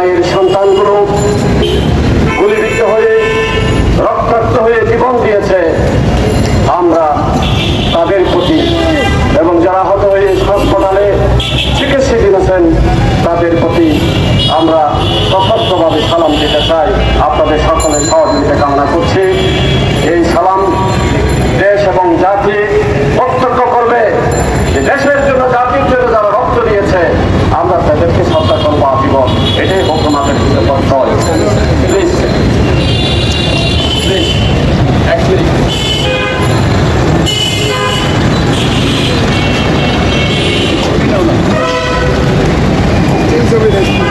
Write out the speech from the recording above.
মায়ের সন্তানগুলো গুলিবিদ্ধ হয়ে, রক্তাক্ত হয়ে জীবন দিয়েছে। আমরা তাদের প্রতি এবং যারা হত হয়ে হাসপাতালে চিকিৎসা দিয়েছেন, তাদের প্রতি আমরা সশক্তভাবে সালাম দিতে চাই। আপনাদের সকলের সহযোগিতা কামনা করছি। São